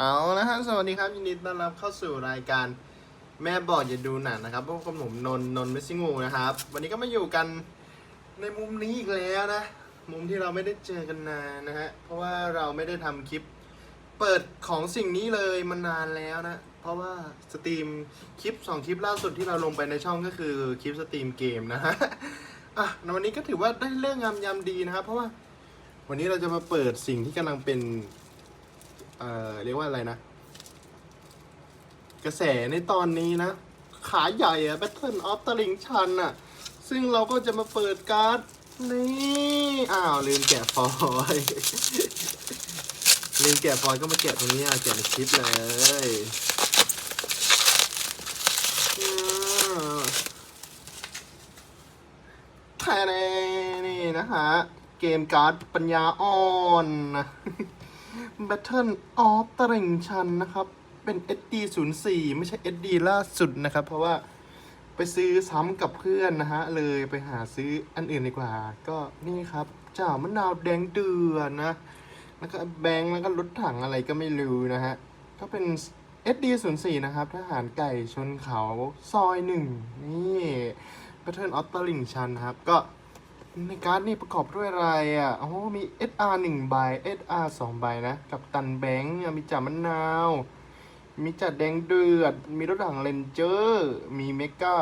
เอาละฮะสวัสดีครับยินดีต้อนรับเข้าสู่รายการแม่บอกอย่าดูหนังนะครับพวกกับผมนนนนท์เมสซิงูนะครับ วันนี้ก็มาอยู่กันในมุมนี้อีกแล้วนะ มุมที่เราไม่ได้เจอกันนานนะฮะเพราะว่าเราไม่ได้ทำคลิปเปิดของสิ่งนี้เลยมานานแล้วนะ เพราะว่าสตรีมคลิปสองคลิปล่าสุดที่เราลงไปในช่องก็คือคลิปสตรีมเกมนะฮะอะวันนี้ก็ถือว่าได้เรื่องงามยามดีนะครับ เพราะว่าวันนี้เราจะมาเปิดสิ่งที่กำลังเป็น เอ่อเรียกว่าอะไรนะ กระแสในตอนนี้นะ ขาใหญ่อะ Battle of the Ring ชันอะซึ่งเราก็จะมาเปิดการ์ด นี่ อ้าว ลืมแกะฟอยลืมแกะฟอยก็มาแกะตรงนี้อะแกะในคลิปเลยแท้นี่นะฮะ เกมการ์ดปัญญาอ่อนนะ Battle of ตริงชันนะครับ เป็น SD 0 4 ไม่ใช่ SD ล่าสุดนะครับ เพราะว่าไปซื้อซ้ำกับเพื่อนนะฮะ เลยไปหาซื้ออันอื่นดีกว่า ก็นี่ครับเจ้ามะนาวแดงเดือนนะ แล้วก็แบงค์แล้วก็รถถังอะไรก็ไม่รู้นะฮะ ก็เป็น SD 0 4 นะครับ ทหารไก่ชนเขาซอยหนึ่งนี่ Battle of ตริ่งชันนะครับ ก็ ในการ์ดนี่ประกอบด้วยอะไรอะอ๋อมี SR 1ใบ SR 2ใบนะ กับตันแบงค์มีจ่ามะนาว มีจัดแดงเดือด มีรถถังเลนเจอร์ มีเมกา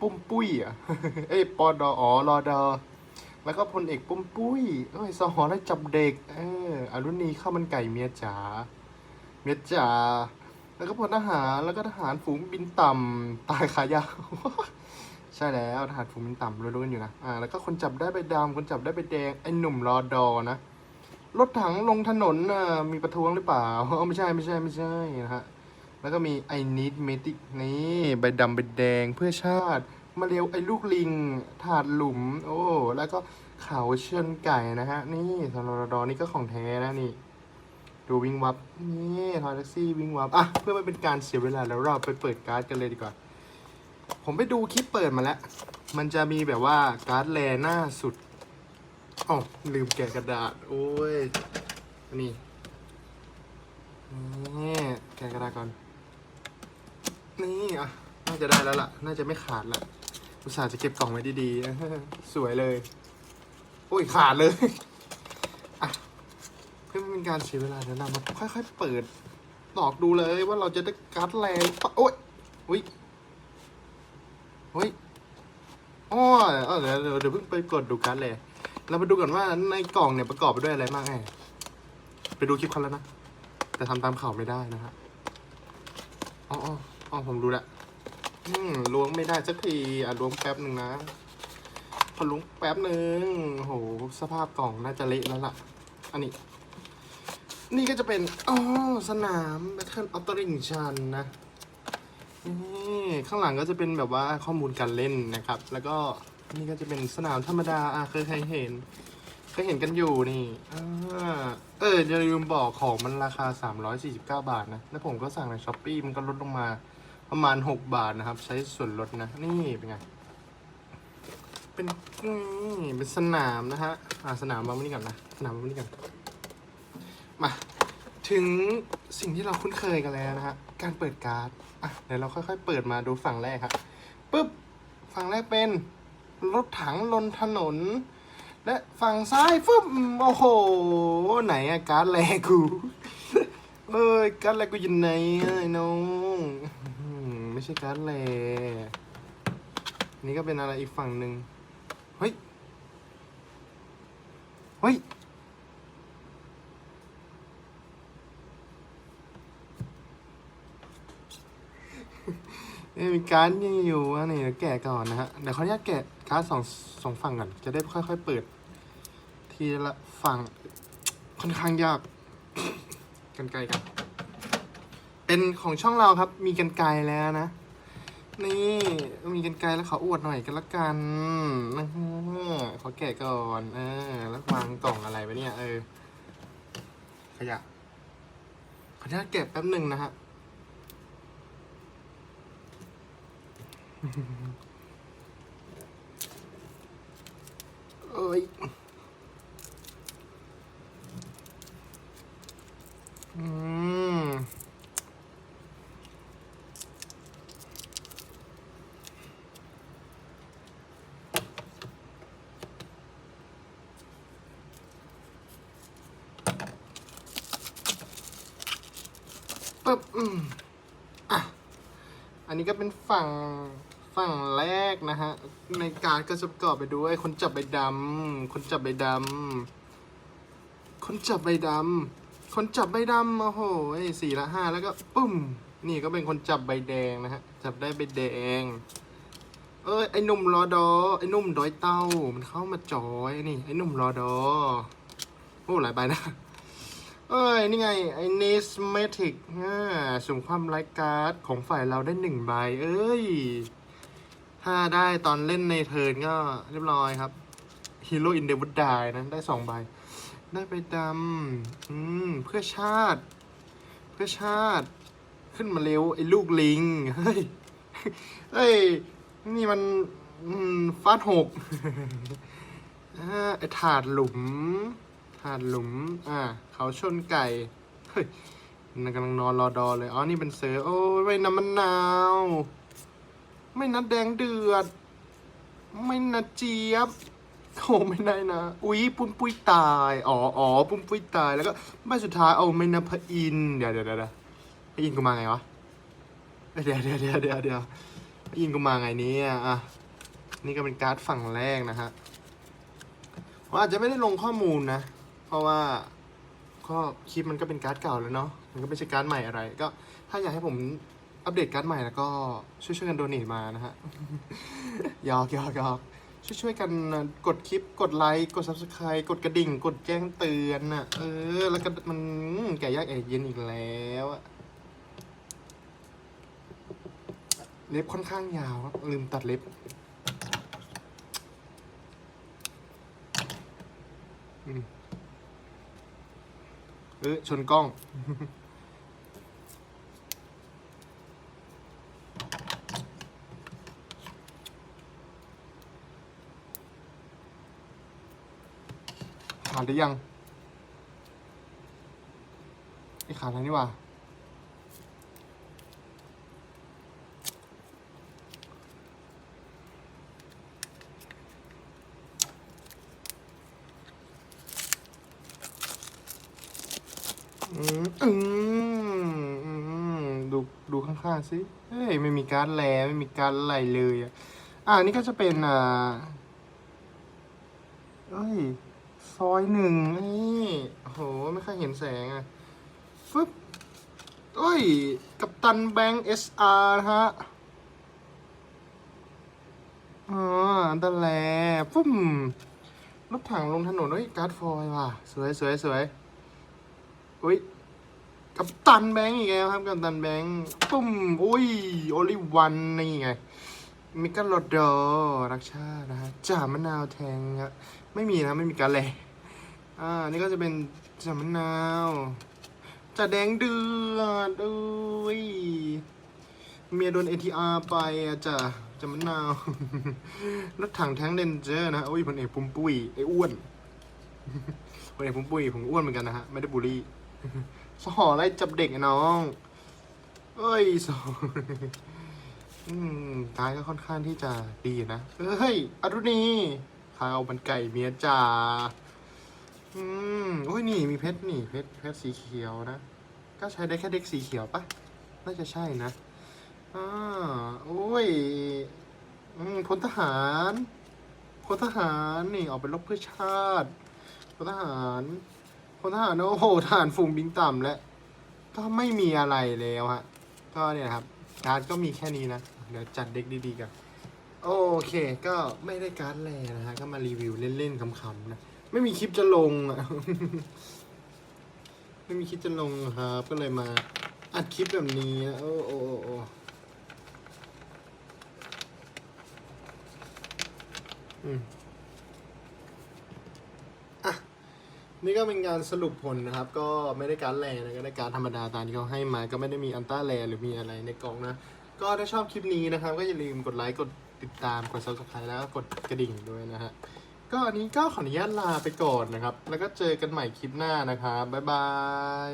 ปุ้มปุ้ยอะ เอ้ปอดออ๋อรอดอ แล้วก็พลเอกปุ้มปุ้ย เอ้ยสหอและจับเด็ก เอออรุณีข้าวมันไก่เมียจ๋า เมียจ๋า แล้วก็พลทหาร แล้วก็ทหารฝูงบินต่ำตายขายาว ใช่แล้วทหารฝูงบินต่ำรู้ๆกันอยู่นะ อ่า แล้วก็คนจับได้ใบดำคนจับได้ใบแดง ไอ้หนุ่มรอดอนะ รถถังลงถนนน่ะมีประท้วงหรือเปล่าอ๋อไม่ใช่ไม่ใช่ไม่ใช่นะฮะ แล้วก็มี I need medic นี่ใบดำใบแดงเพื่อชาติ มาเร็วไอ้ลูกลิง ถาดหลุม โอ้ แล้วก็เขาเชิญไก่นะฮะ นี่ทรดอนี่ก็ของแท้นะนี่ ดูวิ่งวับ นี่ทอยแท็กซี่วิ่งวับ อะ เพื่อไม่เป็นการเสียเวลาแล้วเราไปเปิดการ์ดกันเลยดีกว่า ผมไปดูคลิปเปิดมาแล้ว มันจะมีแบบว่าการ์ดแลหน้าสุดอ๋อลืมแกะกระดาษ โอ้ย นี่นี่แกะกระดาษก่อน นี่อะ น่าจะได้แล้วล่ะ น่าจะไม่ขาดละอุตส่าห์จะเก็บกล่องไว้ดีๆ สวยเลย โอ้ย ขาดเลย อะ เพื่อไม่เป็นการเสียเวลาเดี๋ยวเรามาค่อยๆ เปิดตอกดูเลยว่าเราจะได้การ์ดแลหรือเปล่าโอ้ยอุ้ย เฮ้ยอ๋อเออเดี๋ยวเดี๋ยวเดี๋ยวเพิ่งไปกดดูการ์ดเลย เรามาดูก่อนว่าในกล่องเนี่ยประกอบไปด้วยอะไรบ้างไงไปดูคลิปเขาแล้วนะ แต่ทำตามข่าวไม่ได้นะฮะอ๋ออ๋ออ๋อผมรู้ละอืมล้วงไม่ได้สักทีอะล้วงแป๊บหนึ่งนะพอล้วงแป๊บหนึ่งโหสภาพกล่องน่าจะเละแล้วล่ะ อันนี้ นี่ก็จะเป็นอ๋อสนาม Battle of the Ring ชันนะ นี่ข้างหลังก็จะเป็นแบบว่าข้อมูลการเล่นนะครับ แล้วก็นี่ก็จะเป็นสนามธรรมดาอะเคยใครเห็นเคยเห็นกันอยู่นี่อ่าเอออย่าลืมบอกของมันราคา 349 บาทนะ แล้วผมก็สั่งในช้อปปีมันก็ลดลงมาประมาณ 6 บาทนะครับ ใช้ส่วนลดนะ นี่เป็นไง เป็นนี่เป็นสนามนะฮะ อ่าสนามมาวันนี้ก่อนนะ สนามมาวันนี้ก่อน มา ถึงสิ่งที่เราคุ้นเคยกันแล้วนะฮะ การเปิดการ์ด อะเดี๋ยวเราค่อยๆ เปิดมาดูฝั่งแรกครับปึ๊บ ฝั่งแรกเป็นรถถังลนถนน และฝั่งซ้ายฟึบโอ้โห ไหนอะการ์ดแรกกูเอ้ยการ์ดแรกกูอยู่ไหนอะไอ้น้องไม่ใช่การ์ดแรกนี่ก็เป็นอะไรอีกฝั่งหนึ่งเฮ้ย เฮ้ย นี่มีการ์ดยังอยู่อะนี่เดี๋ยวแกะก่อนนะฮะเดี๋ยวขออนุญาตแกะการ์ดสองสองฝั่งก่อนจะได้ค่อยๆเปิด ทีละฝั่งค่อนข้างยากกันไกลกันเป็นของช่องเราครับ มีกันไกลแล้วนะ นี่มีกันไกลแล้วขออวดหน่อยกันละกันนะฮะขอแกะก่อนเออแล้ววางกล่องอะไรไว้เนี่ย เออ ขยะขออนุญาตแกะแป๊บหนึ่งนะฮะ เอ้ยอืมปึ๊บอืมอะ อันนี้ก็เป็นฝั่ง ฝั่งแรกนะฮะ ในการดก็จะประกอบไปด้วย คนจับใบดำคนจับใบดำคนจับใบดำคนจับใบดำโอ้โหสี่ละห้าแล้วก็ปุ้ม นี่ก็เป็นคนจับใบแดงนะฮะ จับได้ใบแดง เอ้ยไอ้นุ่มรอดอ ไอ้นุ่มดอยเต้า มันเข้ามาจอยนี่ ไอ้นุ่มรอดอ โอ้หลายใบนะเอ้ย นี่ไง ไอ้นิสเมติกอ่าสุ่มความไร้การ์ดของฝ่ายเราได้หนึ่งใบ เอ้ย ถ้าได้ตอนเล่นในเทิร์นก็เรียบร้อยครับ Hero in the Wood Die นะได้สองใบ ได้ไปดำอืมเพื่อชาติ เพื่อชาติ ขึ้นมาเร็ว ไอ้ลูกลิง เฮ้ย เฮ้ย นี่มันมฟาดหกไอ้ถาดหลุม ถาดหลุม อ่า เขาชนไก่ เฮ้ยกำลังนอนรอดอเลย อ๋อ นี่เป็นเสือ โอ้ยไม่น้ำมันนาว ไม่นัดแดงเดือด ไม่นัดเจี๊ยบโอ้ไม่ได้นะ อุ๊ยปุ้มปุ้ยตาย อ๋ออ๋อปุ้มปุ้ยตาย แล้วก็ใบสุดท้ายเอาไม่นับพอิน เดี๋ยวเดี๋ยวเดี๋ยวพอินกูมาไงวะ เดี๋ยวเดี๋ยวเดี๋ยวเดี๋ยวเดี๋ยวพอินกูมาไงเนี่ยอะ นี่ก็เป็นการ์ดฝั่งแรกนะฮะผมอาจจะไม่ได้ลงข้อมูลนะ เพราะว่าก็คลิปมันก็เป็นการ์ดเก่าแล้วเนาะ มันก็ไม่ใช่การ์ดใหม่อะไร ก็ถ้าอยากให้ผม อัปเดตการ์ดใหม่แล้วก็ช่วยๆกันโดเนทมานะฮะ ยอกยอกยอกช่วยช่วยๆกันกดคลิปกดไลค์กด subscribe กดกระดิ่ง กดแจ้งเตือนน่ะ เออ แล้วก็มันแก่ยากแอบเย็นอีกแล้วอะเล็บค่อนข้างยาวครับลืมตัดเล็บเออชนกล้อง ดหรือยังไอ้ขาดแล้วนี่ว่าอืมอืมอืมดูดูข้างๆสิ เฮ้ย ไม่มีการแลไม่มีการดอะไรเลย อะ อ่านี่ก็จะเป็น อ่าเอ้ย ซอยหนึ่งนี่โอ้โห ไม่ค่อยเห็นแสงอะฟึบเอ้ย กับตันแบงค์เอสอาร์นะฮะอ๋ออันตะแลฟึ่มรถถังลงถนนเฮ้ยการ์ดฟอยล์ว่ะ สวยสวยสวยอุ้ยกับตันแบงค์อีกแล้วครับกับตันแบงค์ปุ้มอุ้ยโอลิวันนี่ไงมิกาโลดอรักชาตินะฮะจ่ามะนาวแทงครับ ไม่มีนะไม่มีการแลอ่านี่ก็จะเป็นจามะนาวจ่าแดงเดือดอุ้ยเมียโดน ATR ไปอะจ่าจ่ามะนาวรถถังแท้งเรนเจอร์นะโอ้ยพลเอกปุ้มปุ้ยไอ้อ้วนพลเอกปุ้มปุ้ยผมอ้วนเหมือนกันนะฮะไม่ได้บูลลี่สหออะไรจับเด็กไอ้น้องเอ้ยสออืมกายก็ค่อนข้างที่จะดีนะเฮ้ยอรุณี ข้าวมันไก่เมียจ่าอืมโอ้ยนี่มีเพชรนี่เพชรเพชรสีเขียวนะ ก็ใช้ได้แค่เด็กสีเขียวปะน่าจะใช่นะอ่าโอ้ยอืมพลทหารพลทหารนี่ออกไปรบเพื่อชาติพลทหารพลทหารโอ้โหทหารฝูงบินต่ำและ ก็ไม่มีอะไรแล้วฮะ ก็เนี่ยครับการ์ดก็มีแค่นี้นะ เดี๋ยวจัดเด็กดีๆกัน โอเค ก็ไม่ได้การ์ดแลนะฮะ ก็มารีวิวเล่นๆขำๆนะ ไม่มีคลิปจะลงอะ ไม่มีคลิปจะลงครับ ก็เลยมาอัดคลิปแบบนี้นะโอ้โอ้โอ้โอ้อืมนี่ก็เป็นการสรุปผลนะครับ ก็ไม่ได้การแลนะก็ได้การธรรมดาตามที่เขาให้มา ก็ไม่ได้มีอันต้าแลหรือมีอะไรในกล่องนะ ก็ถ้าชอบคลิปนี้นะครับ ก็อย่าลืมกดไลค์กด ติดตามกด subscribe แล้วก็กดกระดิ่งด้วยนะฮะ ก็อันนี้ก็ขออนุญาตลาไปก่อนนะครับ แล้วก็เจอกันใหม่คลิปหน้านะครับบ๊ายบาย